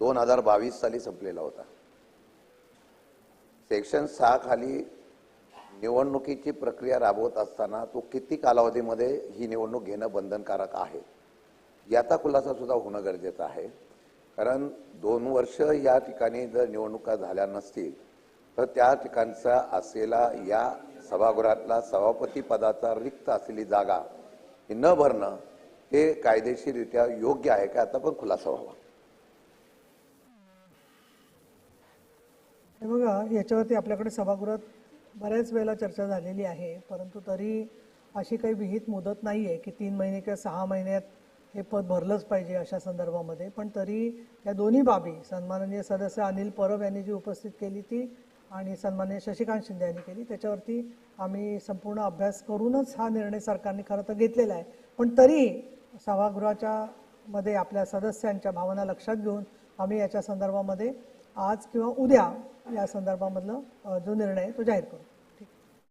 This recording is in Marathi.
दोन हजार बावीस साली संपलेला होता. सेक्शन सहा खाली निवडणुकीची प्रक्रिया राबवत असताना तो किती कालावधीमध्ये ही निवडणूक घेणं बंधनकारक आहे याचा खुलासा सुद्धा होणं गरजेचं आहे. कारण दोन वर्ष या ठिकाणी जर निवडणुका झाल्या नसतील तर त्या ठिकाणचा असलेला या सभागृहातला सभापती पदाचा रिक्त असलेली जागा ही न भरणं हे कायदेशीररित्या योग्य आहे का? आता पण खुलासा व्हावा. हे बघा याच्यावरती आपल्याकडे सभागृहात बऱ्याच वेळेला चर्चा झालेली आहे परंतु तरी अशी काही विहित मुदत नाही आहे की तीन महिने किंवा सहा महिन्यात हे पद भरलंच पाहिजे अशा संदर्भामध्ये. पण तरी या दोन्ही बाबी सन्माननीय सदस्य अनिल परब यांनी जी उपस्थित केली ती आणि सन्माननीय शशिकांत शिंदे यांनी केली त्याच्यावरती आम्ही संपूर्ण अभ्यास करूनच हा निर्णय सरकारने खरं तर घेतलेला आहे. पण तरी सभागृहाच्या मध्ये आपल्या सदस्यांच्या भावना लक्षात घेऊन आम्ही याच्या संदर्भामध्ये आज किंवा उद्या या संदर्भामधलं जो निर्णय आहे तो जाहीर करू.